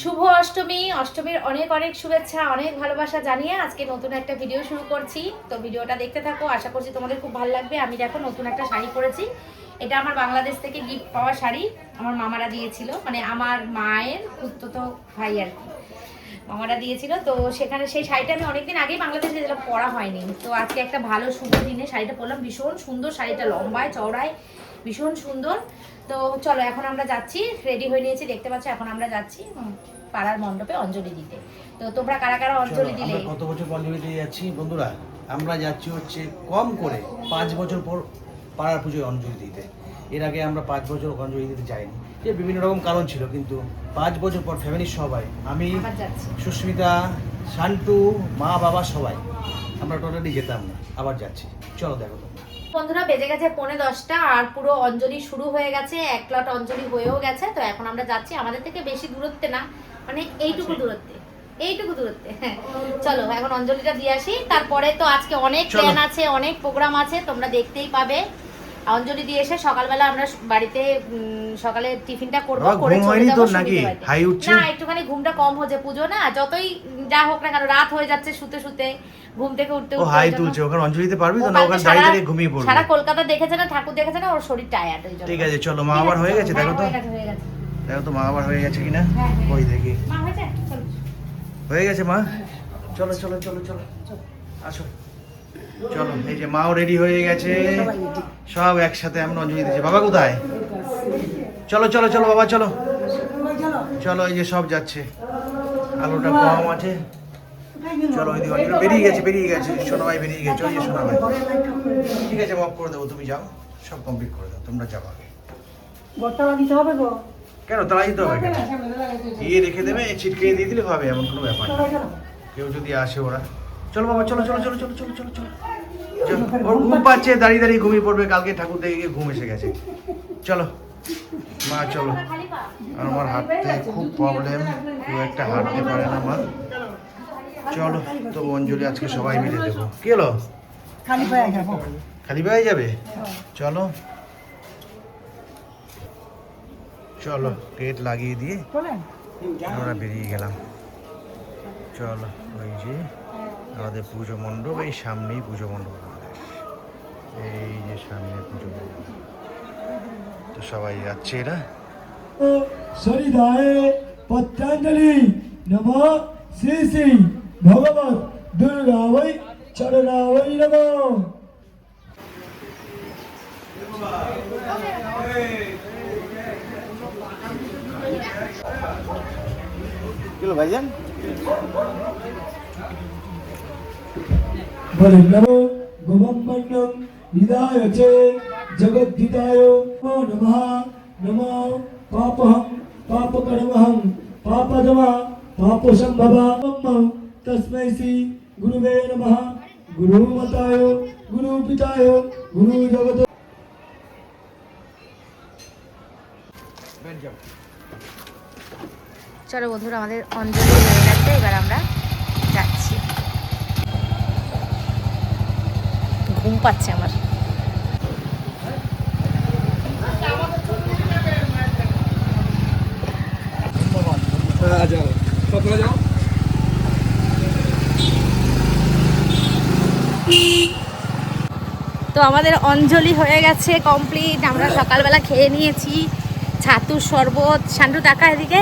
শুভ অষ্টমী। অষ্টমীর অনেক অনেক শুভেচ্ছা, অনেক ভালোবাসা জানিয়ে আজকে নতুন একটা ভিডিও শুরু করছি। তো ভিডিওটা দেখতে থাকো, আশা করছি তোমাদের খুব ভালো লাগবে। আমি দেখো নতুন একটা শাড়ি পরেছি। এটা আমার বাংলাদেশ থেকে গিফট পাওয়া শাড়ি। আমার মামারা দিয়েছিল। মানে আমার মায়ের তো ভাই আর কি। মামারা দিয়েছিল। তো সেখানে সেই শাড়িটা আমি অনেকদিন আগেই বাংলাদেশে গেছিলাম পরা হয়নি। তো আজকে একটা ভালো, শুভ দিনে শাড়িটা পরলাম। ভীষণ সুন্দর শাড়িটা, লম্বায়, চওড়ায়, ভীষণ সুন্দর। তো চলো এখন আমরা যাচ্ছি। রেডি হয়ে নিয়েছি দেখতে পাচ্ছ এখন আমরা যাচ্ছি পাড়ার মণ্ডপে অঞ্জলি দিতে। তো তোমরা কারা কারা অঞ্জলি দিলে? কত বছর অঞ্জলি দিয়ে যাচ্ছি? বন্ধুরা আমরা যাচ্ছি হচ্ছে কম করে পাঁচ বছর পর পাড়ার পুজোয় অঞ্জলি দিতে। এর আগে আমরা পাঁচ বছর অঞ্জলি দিতে যাইনি। যে বিভিন্ন রকম কারণ ছিল কিন্তু পাঁচ বছর পর ফ্যামিলির সবাই আমি সুস্মিতা শান্টু মা বাবা সবাই আমরা টোটালি যেতাম না আবার যাচ্ছি। চলো দেখো। বন্ধুরা বেজে গেছে পৌনে দশটা আর পুরো অঞ্জলি শুরু হয়ে গেছে এক লট অঞ্জলি হয়েও গেছে। তো এখন আমরা যাচ্ছি আমাদের থেকে বেশি দূরত্বে না মানে এইটুকু দূরত্বে এইটুকু দূরত্বে হ্যাঁ। চলো এখন অঞ্জলিটা দিয়ে আসি। তারপরে তো আজকে অনেক। প্ল্যান আছে অনেক প্রোগ্রাম আছে তোমরা দেখতেই পাবে। অঞ্জলি দিয়ে এসে সকালবেলা আমরা বাড়িতে সকালে টিফিনটা করব করে চলে যাব নাকি? হাই উঠছে? না একটুখানি ঘুমটা কম হচ্ছে পুজো না যতই যা হোক না কেন রাত হয়ে যাচ্ছে শুতে শুতে ঘুম থেকে উঠতে উঠতে হাই তুলছে ওখানে অঞ্জলিতে পারবি তো? না ওখানে দাঁড়িয়ে দাঁড়িয়ে ঘুমিয়ে পড়বি। সারা কলকাতা দেখেছে না ঠাকুর দেখেছে না ওর শরীর টায়ার্ড ওই জন্য। ঠিক আছে চলো মা আবার হয়ে গেছে হ্যাঁ, দেখো তো। হয়ে গেছে, দেখো তো মা আবার হয়ে গেছে কিনা? হ্যাঁ, হ্যাঁ। ওই দেখি। মা হয়েছে? চলো। হয়ে গেছে মা? চলো চলো চলো চলো। আসো। চলো এই যে মাও রেডি হয়ে গেছে। সব একসাথে আমরা অঞ্জলি দিচ্ছি। বাবা কোথায়? চলো চলো চলো বাবা চলো। চলো এই যে সব যাচ্ছে। আলোটা কম আছে। চলো ওই দিকে বেরিয়ে গেছে বেরিয়ে গেছে। সোনা ভাই বেরিয়ে গেছে। ওই যে সোনা ঠিক আছে অফ করে দেবো তুমি যাও। সব কমপ্লিট করে দাও তোমরা যাও আগে হবে কেন? তারা দিতে হবে কেন? ইয়ে রেখে দেবে ছিটকে দিয়ে দিলে হবে এমন কোনো ব্যাপার না। কেউ যদি আসে ওরা। চলো বাবা চলো চলো চলো চলো চলো চলো চলো। ওর ঘুম পাচ্ছে দাঁড়িয়ে দাঁড়িয়ে ঘুমিয়ে পড়বে কালকে ঠাকুর দেখে গিয়ে ঘুম এসে গেছে। চলো মা চলো। আর আমার হাঁটতে খুব প্রবলেম খুব একটা হাঁটতে পারে না মা। চলো তো অঞ্জলি আজকে সবাই মিলে দেবো। কি হলো? খালি পায়ে যাব। খালি পায়ে যাবে? চলো। চলো গেট লাগিয়ে দিয়ে আমরা বেরিয়ে গেলাম। চলো ওই যে আমাদের পুজো মণ্ডপ এই সামনেই পুজো মণ্ডপ। এই যে সামনে পুজো তো সবাই যাচ্ছে এরা সরিদায় পত্রাঞ্জলি নম শ্রী শ্রী ভগবত দুর্গাবৈ চরণাবৈ নম। কিলো ভাইজান? বলে নম निदाय चे जगद्धिताय नमः नमो पापहं पापकर्महं पापदवा पापसंभवा तस्मै श्री गुरुवे नमः गुरुमताय गुरुपिताय गुरुजगत চলো বন্ধুরা আমাদের অঞ্জলি হয়ে গেছে এবার আমরা পাচ্ছে আমার। তো আমাদের অঞ্জলি হয়ে গেছে কমপ্লিট আমরা সকালবেলা খেয়ে নিয়েছি। ছাতুর শরবত সান্ডু টাকা এদিকে।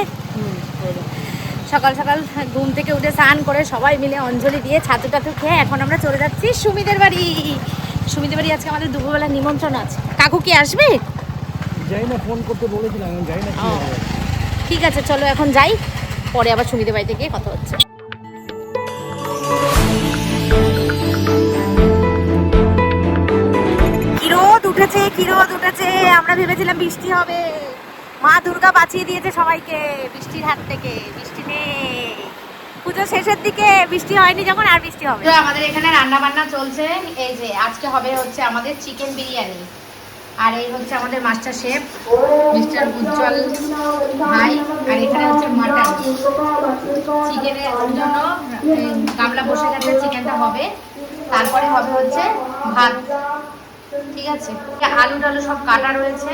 সকাল সকাল ঘুম থেকে উঠে স্নান করে সবাই মিলে অঞ্জলি দিয়ে ছাতু টাতু খেয়ে এখন আমরা চলে যাচ্ছি সুমিদের বাড়ি। সুমিদের বাড়ি আজকে আমাদের দুপুরবেলা নিমন্ত্রণ আছে। কাকু কি আসবে? যাই না ফোন করতে বলেছিলাম যাই না ঠিক আছে চলো এখন যাই। পরে আবার সুমিদের বাড়িতে গিয়ে কথা হচ্ছে। কি রোদ উঠেছে কি রোদ উঠেছে? আমরা ভেবেছিলাম বৃষ্টি হবে। মা দুর্গা বাঁচিয়ে দিয়েছে সবাইকে বৃষ্টির হাত থেকে। বৃষ্টি নেই। পুজো শেষের দিকে বৃষ্টি হয়নি যখন, আর বৃষ্টি হবে। তো আমাদের এখানে রান্না বান্না চলছে। এই যে, আজকে হবে হচ্ছে আমাদের চিকেন বিরিয়ানি। আর এই হচ্ছে আমাদের মাস্টার শেফ মিস্টার উজ্জ্বল ভাই। আর এখানে হচ্ছে মাটন চিকেনের জন্য গামলা বসে গেছে চিকেনটা হবে। তারপরে হবে হচ্ছে ভাত। ঠিক আছে? আলু টালু সব কাটা রয়েছে।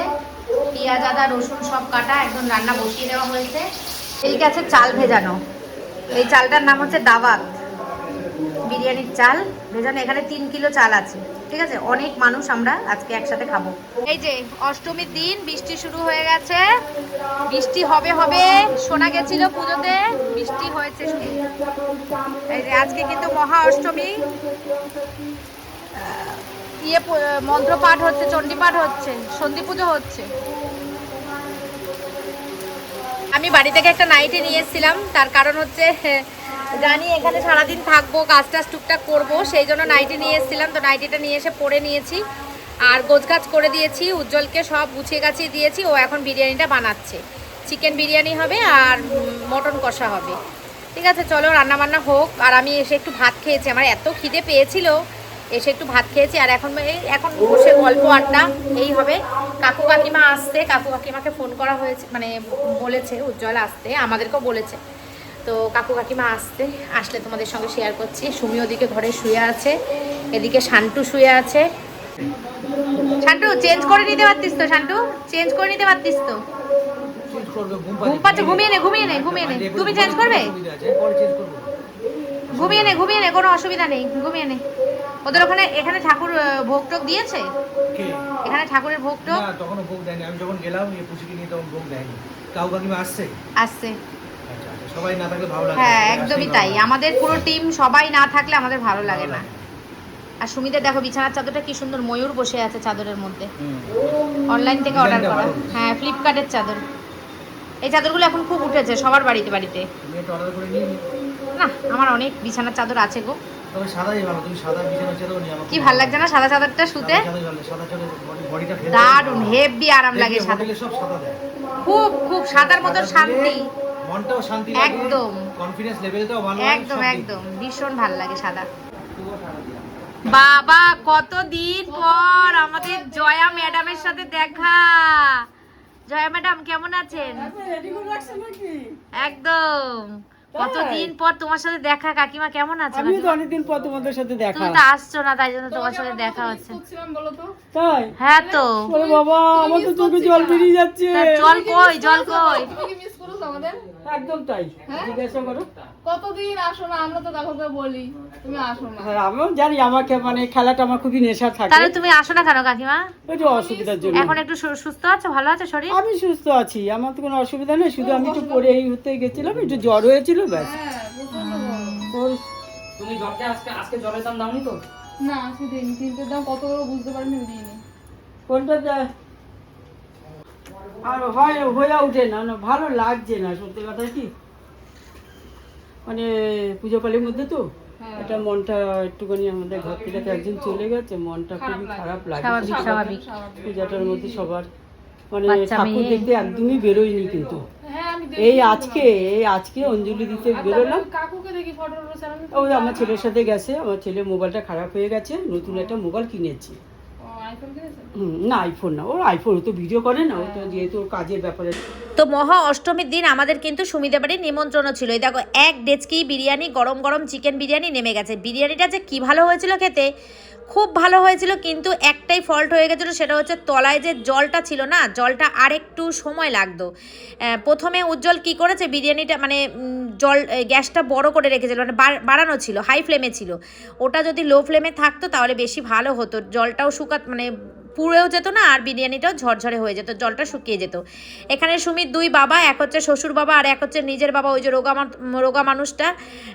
পেঁয়াজ, আদা, রসুন সব কাটা, একদম রান্না বসিয়ে দেওয়া হয়েছে। ঠিক আছে, চাল ভেজানো। এই চালটার নাম হচ্ছে দাওয়াত বিরিয়ানির চাল। ভেজানো এখানে তিন কিলো চাল আছে। ঠিক আছে? অনেক মানুষ আমরা আজকে একসাথে খাব। এই যে, অষ্টমীর দিন, বৃষ্টি শুরু হয়ে গেছে। বৃষ্টি হবে হবে। শোনা গেছিল পুজোতে। বৃষ্টি হয়েছে এই যে, আজকে কিন্তু মহা অষ্টমী। ইয়ে মন্ত্র পাঠ হচ্ছে চণ্ডী পাঠ হচ্ছে সন্ধি পুজো হচ্ছে। আমি বাড়ি থেকে একটা নাইটি নিয়ে এসেছিলাম। তার কারণ হচ্ছে, জানি এখানে সারাদিন থাকব কাজ টাজ টুকটাক করব, সেই জন্য নাইটি নিয়ে এসেছিলাম। তো নাইটিটা নিয়ে এসে পরে নিয়েছি। আর গোছগাছ করে দিয়েছি, উজ্জ্বলকে সব গুছিয়ে গাছিয়ে দিয়েছি। ও এখন বিরিয়ানিটা বানাচ্ছে। চিকেন বিরিয়ানি হবে আর মটন কষা হবে। ঠিক আছে, চলো রান্না বান্না হোক। আর আমি এসে একটু ভাত খেয়েছি। আমার এত খিদে পেয়েছিল এসে একটু ভাত খেয়েছি আর এখন এই এখন বসে গল্প আড্ডা এই হবে। কাকু কাকিমা আসতে কাকু কাকিমাকে ফোন করা হয়েছে মানে বলেছে উজ্জ্বল আসতে আমাদেরকেও বলেছে। তো কাকু কাকিমা আসতে আসলে তোমাদের সঙ্গে শেয়ার করছি। সুমি ওদিকে ঘরে শুয়ে আছে এদিকে শান্টু শুয়ে আছে। শান্টু চেঞ্জ করে নিতে পারতিস তো শান্টু? চেঞ্জ করে নিতে পারতিস তো? ঘুম পাচ্ছে ঘুমিয়ে নে ঘুমিয়ে নে ঘুমিয়ে নে। তুমি চেঞ্জ করবে। ঘুমিয়ে নে ঘুমিয়ে নে কোনো অসুবিধা নেই ঘুমিয়ে নে। ওদের ওখানে এখানে ঠাকুর ভোগ টোক দিয়েছে? এখানে ঠাকুরের ভোগ টোক না তখনও ভোগ দেয়নি। আমি যখন গেলাম এই পুষিকে নিয়ে তখন ভোগ দেয়নি। কাউ কাকিমা আসছে? আসছে। আচ্ছা আচ্ছা সবাই না থাকলে ভালো লাগে হ্যাঁ একদমই তাই। আমাদের পুরো টিম সবাই না থাকলে আমাদের ভালো লাগে না। আর সুমিদের দেখো বিছানার চাদরটা কি সুন্দর ময়ূর বসে আছে চাদরের মধ্যে। অনলাইন থেকে অর্ডার করা। হ্যাঁ ফ্লিপকার্টের চাদর। এই চাদরগুলো এখন খুব উঠেছে সবার বাড়িতে বাড়িতে। না আমার অনেক বিছানার চাদর আছে গো। তবে সাদাই ভালো তুমি সাদা বিছানা চাদর নিয়ে আমার কি ভালো লাগছে না সাদা চাদরটা শুতে? সাদা চাদর বডিটা ফেলে দারুণ হেভি আরাম লাগে সাদা। সব সাদা দেয়। খুব খুব সাদার মতন সাদা শান্তি। মনটাও শান্তি লাগে একদম। কনফিডেন্স লেভেলটাও ভালো লাগে, একদম একদম ভীষণ ভালো লাগে সাদা। বাবা কতদিন পর আমাদের জয়া ম্যাডামের সাথে দেখা। জয়া ম্যাডাম কেমন আছেন? একদম। কতদিন পর তোমার সাথে দেখা? কাকিমা কেমন আছো আমি তো অনেকদিন পর তোমাদের সাথে দেখা। তুমি তো আসছো না তাই জন্য তোমার সাথে দেখা হচ্ছে। তাই? হ্যাঁ তো। ওরে বাবা আমার তো চোখে জল বেরিয়ে যাচ্ছে। জল কই? জল কই? তুমি কি মিস করো আমাদের? একদম তাই। জিজ্ঞাসা করো। কতদিন আসো না আমরা তো করে বলি তুমি আসো না। আর আমিও জানি আমাকে মানে খেলাটা আমার খুবই নেশা থাকে। তাহলে তুমি আসো না কেন কাকিমা? একটু অসুবিধার জন্য। এখন একটু সু- সুস্থ আছো ভালো আছে শরীর? আমি সুস্থ আছি আমার তো কোনো অসুবিধা নেই শুধু আমি একটু পরে এই হতে গেছিলাম একটু জ্বর হয়েছিল ব্যাস। ওই তুমি জ্বরটা আজকে আজকে জ্বরের দাম দাওনি তো? না সেদিন তিনটের দাম কত করে বুঝতে পারিনি দিইনি। কোনটা যা- আর হয় হয়ে ওঠে না না ভালো লাগছে না সত্যি কথা কি? মানে পুজো পালির মধ্যে তো? এটা মনটা একটুখানি আমাদের ঘর থেকে একজন চলে গেছে মনটা খুবই খারাপ লাগে। পূজাটার মধ্যে সবার মানে ঠাকুর দেখতে একদমই বেরোয়নি কিন্তু। হ্যাঁ এই আজকে এই আজকে অঞ্জলি দিতে বেরোলাম। কাকুকে দেখি ফটো ফটো ছাড়ানো ওই আমার ছেলের সাথে গেছে আমার ছেলে মোবাইলটা খারাপ হয়ে গেছে নতুন একটা মোবাইল কিনেছি। না আইফোন না ওর আইফোন ও তো ভিডিও করে না ও তো যেহেতু ওর কাজের ব্যাপারে তো মহা অষ্টমীর দিন আমাদের কিন্তু সুমিদা বাড়ির নিমন্ত্রণও ছিল। দেখো, এক ডেচকি বিরিয়ানি, গরম গরম চিকেন বিরিয়ানি নেমে গেছে। বিরিয়ানিটা যে কী ভালো হয়েছিল খেতে, খুব ভালো হয়েছিল, কিন্তু একটাই ফল্ট হয়ে গেছিল, সেটা হচ্ছে তলায় যে জলটা ছিল না, জলটা আরেকটু সময় লাগতো। প্রথমে উজ্জ্বল কি করেছে, বিরিয়ানিটা মানে জল গ্যাসটা বড় করে রেখেছিল মানে বাড়- বাড়ানো ছিল হাই ফ্লেমে ছিল। ওটা যদি লো ফ্লেমে থাকতো, তাহলে বেশি ভালো হতো। জলটাও শুকাত মানে পুড়েও যেত না আর বিরিয়ানিটাও ঝরঝরে হয়ে যেত, জলটা শুকিয়ে যেত। এখানে সুমির দুই বাবা, এক হচ্ছে শ্বশুর বাবা আর এক হচ্ছে নিজের বাবা, ওই যে রোগা রোগা মানুষটা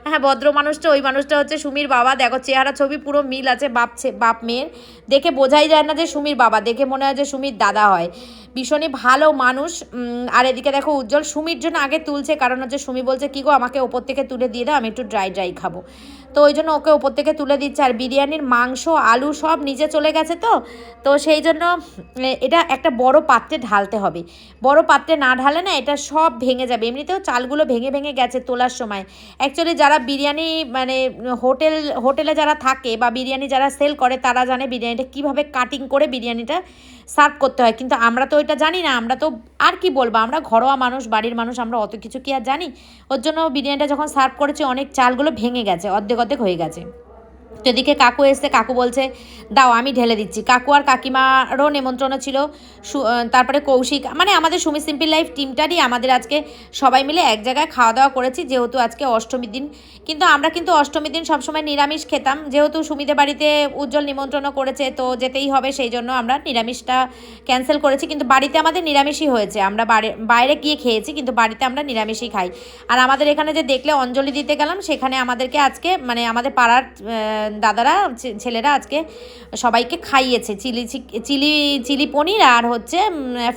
হ্যাঁ ভদ্র মানুষটা, ওই মানুষটা হচ্ছে সুমির বাবা। দেখো, চেহারা, ছবি, পুরো মিল আছে বাপ বাপ মেয়ের। দেখে বোঝাই যায় না যে সুমির বাবা, দেখে মনে হয় যে সুমির দাদা হয়। ভীষণই ভালো মানুষ আর এদিকে দেখো উজ্জ্বল সুমির জন্য আগে তুলছে, কারণ হচ্ছে সুমি বলছে, কি গো, আমাকে ওপর থেকে তুলে দিয়ে দাও, আমি একটু ড্রাই ড্রাই খাব। তো ওই জন্য ওকে ওপর থেকে তুলে দিচ্ছে। আর বিরিয়ানির মাংস, আলু সব নিচে চলে গেছে তো। তো সেই জন্য এটা একটা বড় পাত্রে ঢালতে হবে। বড় পাত্রে না ঢালে না এটা সব ভেঙে যাবে। এমনিতেও চালগুলো ভেঙে ভেঙে গেছে তোলার সময়। অ্যাকচুয়ালি যারা বিরিয়ানি মানে হোটেল, হোটেলে যারা থাকে বা বিরিয়ানি যারা সেল করে, তারা জানে বিরিয়ানিটা কীভাবে কাটিং করে বিরিয়ানিটা সার্ভ করতে হয়। কিন্তু আমরা তো ওইটা জানি না, আমরা তো আর কি বলব? আমরা ঘরোয়া মানুষ, বাড়ির মানুষ, আমরা অত কিছু কি আর জানি? ওর জন্য বিরিয়ানিটা যখন সার্ভ করেছি, অনেক চালগুলো ভেঙে গেছে, অর্ধেক অর্ধেক হয়ে গেছে। তো এদিকে কাকু এসছে, কাকু বলছে, দাও, আমি ঢেলে দিচ্ছি। কাকু আর কাকিমারও নেমন্ত্রণ ছিল তারপরে কৌশিক মানে আমাদের সুমি সিম্পল লাইফ টিমটারই আমাদের আজকে সবাই মিলে এক জায়গায় খাওয়া দাওয়া করেছি, যেহেতু আজকে অষ্টমীর দিন। কিন্তু আমরা কিন্তু অষ্টমীর দিন সবসময় নিরামিষ খেতাম, যেহেতু সুমিদের বাড়িতে উজ্জ্বল নিমন্ত্রণও করেছে, তো যেতেই হবে, সেই জন্য আমরা নিরামিষটা ক্যান্সেল করেছি। কিন্তু বাড়িতে আমাদের নিরামিষই হয়েছে, আমরা বাইরে গিয়ে খেয়েছি, কিন্তু বাড়িতে আমরা নিরামিষই খাই। আর আমাদের এখানে যে দেখলে অঞ্জলি দিতে গেলাম, সেখানে আমাদেরকে আজকে মানে আমাদের পাড়ার দাদারা ছেলেরা আজকে সবাইকে খাইয়েছে, চিলি চিলি চিলি পনির আর হচ্ছে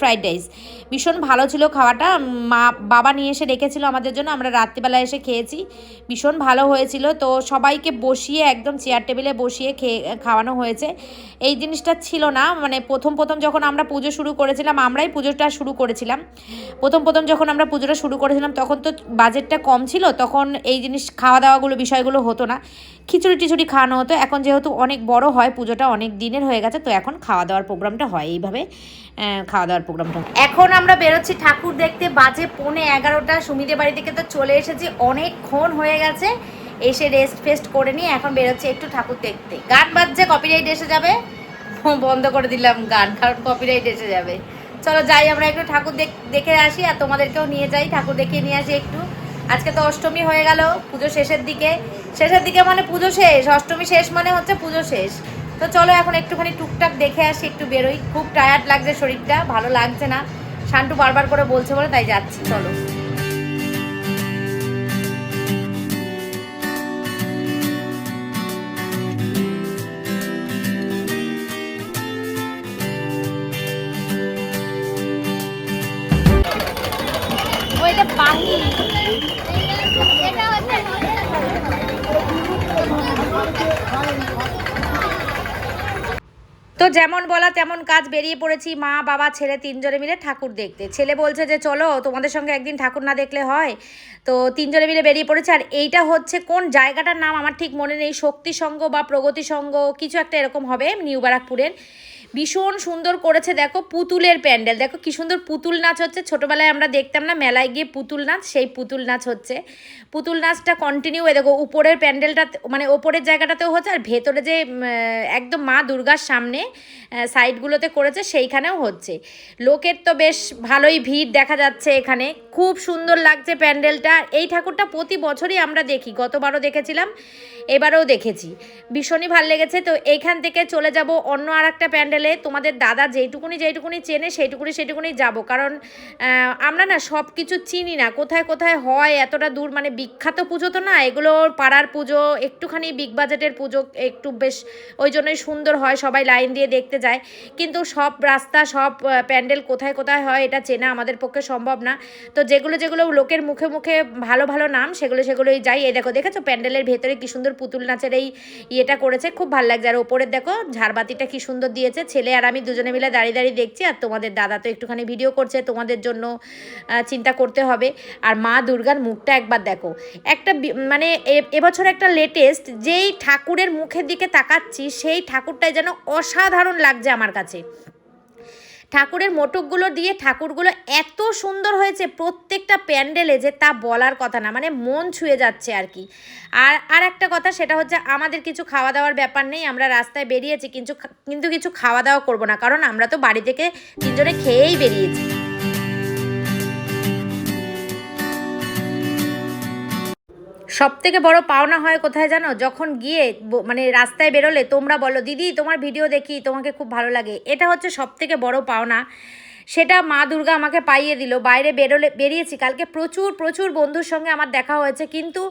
ফ্রাইড রাইস। ভীষণ ভালো ছিল খাওয়াটা। মা, বাবা নিয়ে এসে রেখেছিল আমাদের জন্য, আমরা রাত্রিবেলা এসে খেয়েছি। ভীষণ ভালো হয়েছিল। তো সবাইকে বসিয়ে, একদম চেয়ার টেবিলে বসিয়ে খেয়ে, খাওয়ানো হয়েছে। এই জিনিসটা ছিল না মানে প্রথম প্রথম যখন আমরা পুজো শুরু করেছিলাম, আমরাই পুজোটা শুরু করেছিলাম। প্রথম প্রথম যখন আমরা পুজোটা শুরু করেছিলাম, তখন তো বাজেটটা কম ছিল, তখন এই জিনিস খাওয়া দাওয়াগুলো বিষয়গুলো হতো না। খিচুড়ি টিচুড়ি খাওয়ানো হতো। এখন যেহেতু অনেক বড় হয়, পুজোটা অনেক দিনের হয়ে গেছে, তো এখন খাওয়া দাওয়ার প্রোগ্রামটা হয় এইভাবে খাওয়া দাওয়ার প্রোগ্রামটা এখন আমরা বেরোচ্ছি ঠাকুর দেখতে, বাজে পৌনে এগারোটা, সুমিদের বাড়ি থেকে তো চলে এসেছি, অনেকক্ষণ হয়ে গেছে, এসে রেস্ট ফেস্ট করে নিয়ে এখন বেরোচ্ছি একটু ঠাকুর দেখতে। গান বাজছে কপিরাইট এসে যাবে। বন্ধ করে দিলাম গান, কারণ কপিরাইট এসে যাবে। চলো যাই, আমরা একটু ঠাকুর দেখ- দেখে আসি, আর তোমাদেরকেও নিয়ে যাই, ঠাকুর দেখিয়ে নিয়ে আসি একটু। আজকে তো অষ্টমী হয়ে গেল, পুজো শেষের দিকে। শেষের দিকে মানে পুজো শেষ, অষ্টমী শেষ মানে হচ্ছে পুজো শেষ। তো চলো এখন একটুখানি টুকটাক দেখে আসি, একটু বেরোই। খুব টায়ার্ড লাগছে শরীরটা, ভালো লাগছে না। শান্টু বারবার করে বলছে বলে তাই যাচ্ছি, চলো। তো যেমন বলা তেমন কাজ বেরিয়ে পড়েছি, মা, বাবা, ছেলে তিনজনে মিলে ঠাকুর দেখতে। ছেলে বলছে যে, চলো, তোমাদের সঙ্গে একদিন ঠাকুর না দেখলে হয়? তো তিনজনে মিলে বেরিয়ে পড়েছে, আর এইটা হচ্ছে কোন জায়গাটার নাম আমার ঠিক মনে নেই শক্তি বা প্রগতি কিছু একটা এরকম হবে নিউ ব্যারাকপুরের। ভীষণ সুন্দর করেছে, দেখো পুতুলের প্যান্ডেল। দেখো কি সুন্দর পুতুল নাচ হচ্ছে। ছোটোবেলায় আমরা দেখতাম না, মেলায় গিয়ে পুতুল নাচ, সেই পুতুল নাচ হচ্ছে। পুতুল নাচটা কন্টিনিউ এ দেখো, উপরের প্যান্ডেলটা মানে ওপরের জায়গাটাতেও হচ্ছে, আর ভেতরে যে একদম মা দুর্গার সামনে সাইডগুলোতে করেছে, সেইখানেও হচ্ছে। লোকের তো বেশ ভালোই ভিড় দেখা যাচ্ছে এখানে। খুব সুন্দর লাগছে প্যান্ডেলটা। এই ঠাকুরটা প্রতি বছরই আমরা দেখি। গতবারও দেখেছিলাম, এবারেও দেখেছি। ভীষণই ভালো লেগেছে। তো এইখান থেকে চলে যাব অন্য আর একটা প্যান্ডেলে। তোমাদের দাদা যেইটুকুনি যেইটুকুনি চেনে সেইটুকুনি সেইটুকুনি যাব। কারণ আমরা না সব কিছু চিনি না। কোথায় কোথায় হয়, এতটা দূর মানে বিখ্যাত পুজো তো না, এগুলো পাড়ার পুজো, একটুখানি বিগ বাজেটের পুজো, একটু বেশ ওই জন্যই সুন্দর হয়, সবাই লাইন দিয়ে দেখতে যায়। কিন্তু সব রাস্তা, সব প্যান্ডেল কোথায় কোথায় হয়, এটা চেনা আমাদের পক্ষে সম্ভব না। তো যেগুলো যেগুলো লোকের মুখে মুখে ভালো ভালো নাম, সেগুলো, সেগুলোই যাই। এই দেখো, দেখেছ? প্যান্ডেলের ভেতরে কি সুন্দর পুতুল নাচের এই ইয়েটা করেছে। খুব ভালো লাগছে। আর ওপরের দেখো, ঝাড়বাতিটা কি সুন্দর দিয়েছে। ছেলে আর আমি দুজনে মিলে দাঁড়িয়ে দাঁড়িয়ে দেখছি। আর তোমাদের দাদা তো একটুখানি ভিডিও করছে। তোমাদের জন্য চিন্তা করতে হবে। আর মা দুর্গার মুখটা একবার দেখো। একটা মানে এবছর একটা লেটেস্ট যেই ঠাকুরের মুখের দিকে তাকাচ্ছি, সেই ঠাকুরটাই যেন অসাধারণ লাগছে আমার কাছে। ঠাকুরের মোটকগুলো দিয়ে ঠাকুরগুলো এত সুন্দর হয়েছে প্রত্যেকটা প্যান্ডেলে যে তা বলার কথা না মানে মন ছুঁয়ে যাচ্ছে আর কি। আর আর একটা কথা সেটা হচ্ছে আমাদের কিছু খাওয়া দাওয়ার ব্যাপার নেই, আমরা রাস্তায় বেরিয়েছি, কিন্তু কিন্তু কিছু খাওয়া দাওয়া করব না, কারণ আমরা তো বাড়ি থেকে তিনজনে খেয়েই বেরিয়েছি। সব থেকে বড় পাওনা হয় কোথায় জানো? যখন গিয়ে মানে রাস্তায় বেরোলে তোমরা বলো, দিদি, তোমার ভিডিও দেখি, তোমাকে খুব ভালো লাগে। এটা হচ্ছে সব থেকে বড় পাওনা। সেটা মা দুর্গা আমাকে পাইয়ে দিল। বাইরে বেরোলে, বেরিয়েছি। কালকে প্রচুর প্রচুর বন্ধুর সঙ্গে আমার দেখা হয়েছে। কিন্তু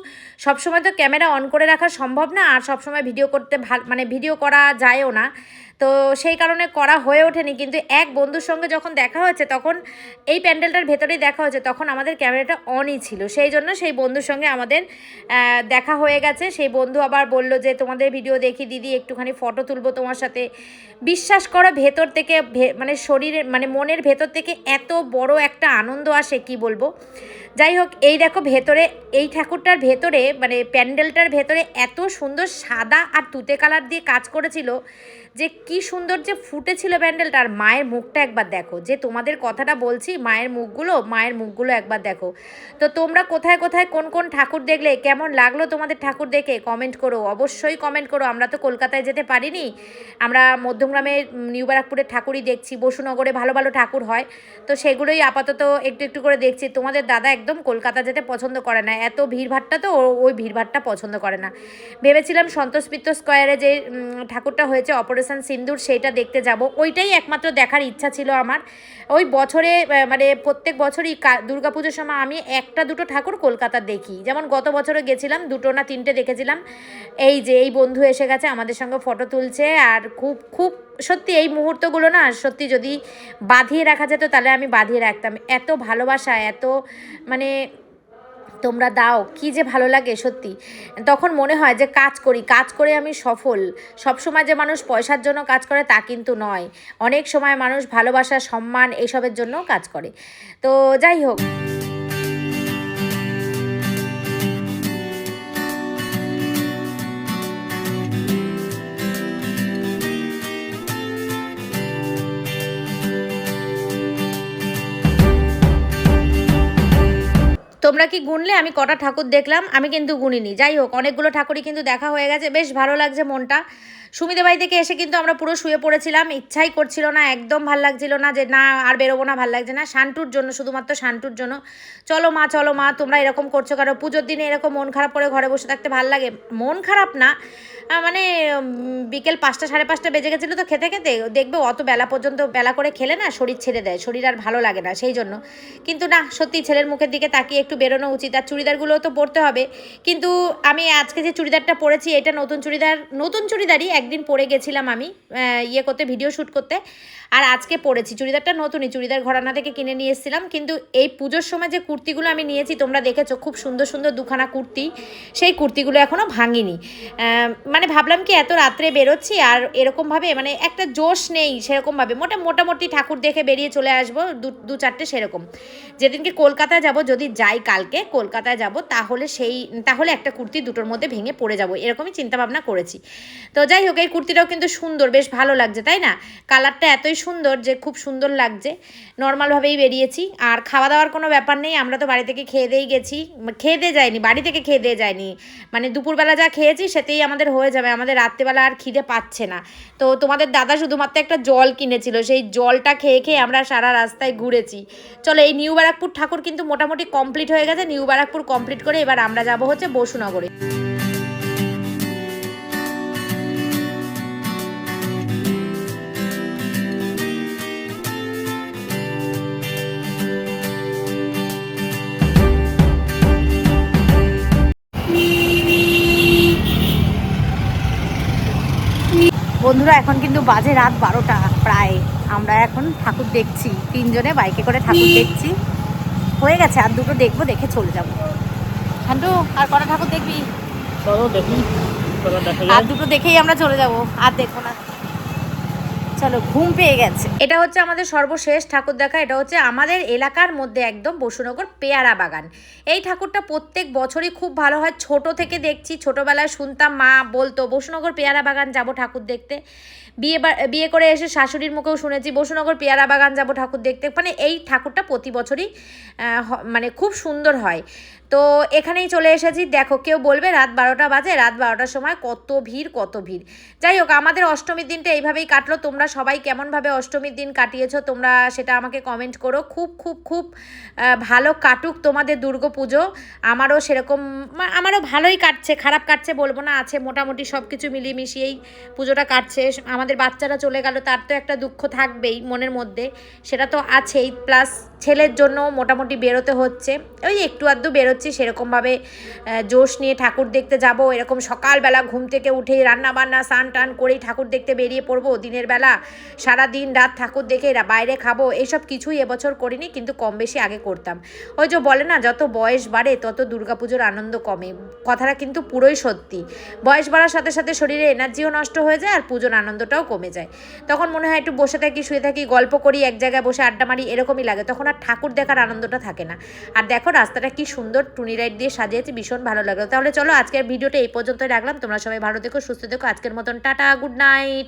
সবসময় তো ক্যামেরা অন করে রাখা সম্ভব না। আর সবসময় ভিডিও করতে ভালো মানে ভিডিও করা যায়ও না। তো সেই কারণে করা হয়ে ওঠেনি। কিন্তু এক বন্ধুর সঙ্গে যখন দেখা হয়েছে, তখন এই প্যান্ডেলটার ভেতরেই দেখা হয়েছে, তখন আমাদের ক্যামেরাটা অনই ছিল। সেই জন্য সেই বন্ধুর সঙ্গে আমাদের দেখা হয়ে গেছে। সেই বন্ধু আবার বলল যে, তোমাদের ভিডিও দেখি, দিদি, একটুখানি ফটো তুলবো তোমার সাথে। বিশ্বাস করো, ভেতর থেকে মানে শরীরের মানে মনের ভেতর থেকে এত বড় একটা আনন্দ আসে, কি বলব? যাই হোক এই দেখো ভেতরে এই ঠাকুরটার ভেতরে মানে প্যান্ডেলটার ভেতরে এত সুন্দর সাদা আর তুতে কালার দিয়ে কাজ করেছিল যে কি সুন্দর যে ফুটেছিল প্যান্ডেলটা। আর মায়ের মুখটা একবার দেখো যে তোমাদের কথাটা বলছি মায়ের মুখগুলো মায়ের মুখগুলো একবার দেখো। তো তোমরা কোথায় কোথায় কোন কোন ঠাকুর দেখলে কেমন লাগল তোমাদের ঠাকুর দেখে কমেন্ট করো। অবশ্যই কমেন্ট করো আমরা তো কলকাতায় যেতে পারিনি। আমরা মধ্যমগ্রামের উম, নিউ ব্যারাকপুরের ঠাকুরই দেখছি বসুনগরে ভালো ভালো ঠাকুর হয়। তো সেগুলোই আপাতত একটু একটু করে দেখছি। তোমাদের দাদা একদম কলকাতা যেতে পছন্দ করে না। এত ভিড়ভাট্টা তো ওই ভিড়ভাট্টা পছন্দ করে না। ভেবেছিলাম সন্তোষ স্কোয়ারে যে ঠাকুরটা হয়েছে অপারেশন সিন্দুর সেইটা দেখতে যাব। ওইটাই একমাত্র দেখার ইচ্ছা ছিল আমার। ওই বছরে মানে প্রত্যেক বছরই দুর্গাপুজোর সময় আমি একটা দুটো ঠাকুর কলকাতা দেখি। যেমন গত বছরে গেছিলাম, দুটো না তিনটে দেখেছিলাম। এই যে, এই বন্ধু এসে গেছে, আমাদের সঙ্গে ফটো তুলছে। আর খুব খুব সত্যি এই মুহূর্তগুলো না, সত্যি যদি বাঁধিয়ে রাখা যেত, তাহলে আমি বাঁধিয়ে রাখতাম। এত ভালোবাসা, এত মানে তোমরা দাও, কি যে ভালো লাগে সত্যি। তখন মনে হয় যে কাজ করি, কাজ করে আমি সফল। সবসময় যে মানুষ পয়সার জন্য কাজ করে তা কিন্তু নয়। অনেক সময় মানুষ ভালোবাসা, সম্মান, এইসবের জন্য কাজ করে। তো যাই হোক। তোমরা কি গুনলে? আমি কটা ঠাকুর দেখলাম, আমি কিন্তু গুনিনি। যাই হোক, অনেকগুলো ঠাকুরই কিন্তু দেখা হয়ে গেছে। বেশ ভালো লাগছে মনটা। সুমিদে বাড়ি থেকে এসে কিন্তু আমরা পুরো শুয়ে পড়েছিলাম। ইচ্ছাই করছিল না, একদম ভালো লাগছিল না যে না, আর বেরোবো না, ভালো লাগছে না। শান্তুর জন্য, শুধুমাত্র শান্টুর জন্য। চলো মা চলো মা, তোমরা এরকম করছ কারও পুজোর দিনে এরকম মন খারাপ করে ঘরে বসে থাকতে ভালো লাগে? মন খারাপ না মানে বিকেল পাঁচটা, সাড়ে পাঁচটা বেজে গেছিল তো খেতে খেতে। দেখবে অত বেলা পর্যন্ত বেলা করে খেলে না, শরীর ছেড়ে দেয়। শরীর আর ভালো লাগে না সেই জন্য। কিন্তু না, সত্যি ছেলের মুখের দিকে তাকিয়ে একটু বেরোনো উচিত। আর চুড়িদারগুলোও তো পরতে হবে। কিন্তু আমি আজকে যে চুড়িদারটা পরেছি, এটা নতুন চুড়িদার, নতুন চুড়িদারই একদিন পরে গেছিলাম আমি ইয়ে করতে ভিডিও শ্যুট করতে, আর আজকে পরেছি চুড়িদারটা নতুনই, চুড়িদার ঘরানা থেকে কিনে নিয়ে এসেছিলাম, কিন্তু এই পুজোর সময় যে কুর্তিগুলো আমি নিয়েছি, তোমরা দেখেছ, খুব সুন্দর সুন্দর দুখানা কুর্তি, সেই কুর্তিগুলো এখনও ভাঙিনি। মানে ভাবলাম কি, এত রাত্রে বেরোচ্ছি, আর এরকমভাবে মানে একটা জোশ নেই সেরকমভাবে। মোটা, মোটামুটি ঠাকুর দেখে বেরিয়ে চলে আসব, দু চারটে সেরকম। যেদিনকে কলকাতায় যাব, যদি যাই কালকে, কলকাতায় যাব, তাহলে সেই, তাহলে একটা কুর্তি দুটোর মধ্যে ভেঙে পড়ে যাব, এরকমই চিন্তা ভাবনা করেছি। তো যাই হোক এই কুর্তিটাও কিন্তু সুন্দর, বেশ ভালো লাগছে, তাই না? কালারটা এতই সুন্দর যে খুব সুন্দর লাগছে। নর্মালভাবেই বেরিয়েছি। আর খাওয়া দাওয়ার কোনো ব্যাপার নেই, আমরা তো বাড়ি থেকে খেয়ে দিয়েই গেছি। খেয়ে দিয়ে যায়নি, বাড়ি থেকে খেয়ে দিয়ে যায়নি। মানে দুপুরবেলা যা খেয়েছি সেতেই আমাদের হয়ে যাবে, আমাদের রাত্রেবেলা আর খিদে পাচ্ছে না। তো তোমাদের দাদা শুধুমাত্র একটা জল কিনেছিল, সেই জলটা খেয়ে খেয়ে আমরা সারা রাস্তায় ঘুরেছি। চলো, এই নিউ ব্যারাকপুর ঠাকুর কিন্তু মোটামুটি কমপ্লিট হয়ে গেছে। নিউ ব্যারাকপুর কমপ্লিট করে এবার আমরা যাব হচ্ছে বসুনগরে। বন্ধুরা এখন কিন্তু বাজে রাত বারোটা প্রায়। আমরা এখন ঠাকুর দেখছি তিনজনে বাইকে করে ঠাকুর দেখছি। হয়ে গেছে আর দুটো দেখব দেখে চলে যাব। ঠান্ডু আর কটা ঠাকুর দেখবি? চলো দেখি আর দুটো দেখেই আমরা চলে যাব আর দেখব না। চলো ঘুম পেয়ে গেছে। এটা হচ্ছে আমাদের সর্বশেষ ঠাকুর দেখা, এটা হচ্ছে আমাদের এলাকার মধ্যে একদম বসুনগর পেয়ারা বাগান। এই ঠাকুরটা প্রত্যেক বছরই খুব ভালো হয়, ছোট থেকে দেখছি, ছোটবেলায় শুনতাম মা বলতো, বসুনগর পেয়ারা বাগান, যাব ঠাকুর দেখতে। বিয়ে বিয়ে করে এসে শাশুড়ির মুখেও শুনেছি, বসুনগর পেয়ারা বাগান যাব ঠাকুর দেখতে। মানে এই ঠাকুরটা প্রতি বছরই মানে খুব সুন্দর হয়। তো এখানেই চলে এসেছি। দেখো, কেউ বলবে রাত বারোটা বাজে, রাত বারোটার সময় কত ভিড় কত ভিড়। যাই হোক, আমাদের অষ্টমীর দিনটা এইভাবেই কাটলো। তোমরা সবাই কেমনভাবে অষ্টমীর দিন কাটিয়েছো, তোমরা সেটা আমাকে কমেন্ট করো। খুব খুব খুব ভালো কাটুক তোমাদের দুর্গা পুজো আমারও সেরকম আমারও ভালোই কাটছে, খারাপ কাটছে বলব না, আছে মোটামুটি সব কিছু মিলিয়ে মিশিয়েই পুজোটা কাটছে। আমাদের বাচ্চারা চলে গেল, তার তো একটা দুঃখ থাকবেই মনের মধ্যে। সেটা তো আছেই প্লাস ছেলের জন্য মোটামুটি বেরোতে হচ্ছে। ওই একটু আধটু বেরোচ্ছি, সেরকমভাবে জোশ নিয়ে ঠাকুর দেখতে যাব, এরকম সকালবেলা ঘুম থেকে উঠেই রান্না বান্না স্নান টান করেই ঠাকুর দেখতে বেরিয়ে পড়ব দিনের বেলা। সারা দিন রাত ঠাকুর দেখে রা- বাইরে খাব এইসব কিছুই এবছর করিনি, কিন্তু কম বেশি আগে করতাম। ওই যে বলে না, যত বয়স বাড়ে তত দুর্গাপুজোর আনন্দ কমে। কথাটা কিন্তু পুরোই সত্যি। বয়স বাড়ার সাথে সাথে শরীরে এনার্জিও নষ্ট হয়ে যায় আর পুজোর আনন্দটাও কমে যায়। তখন মনে হয় একটু বসে থাকি, শুয়ে থাকি, গল্প করি, এক জায়গায় বসে আড্ডা মারি, এরকমই লাগে। তখন আর ঠাকুর দেখার আনন্দটা থাকে না। আর দেখো রাস্তাটা কি সুন্দর, টুনি রাইড দিয়ে সাজিয়েছে, ভীষণ ভালো লাগল। তাহলে চলো আজকের ভিডিওটা এই পর্যন্তই রাখলাম। তোমরা সবাই ভালো দেখো সুস্থ দেখো আজকের মতন টাটা, গুড নাইট।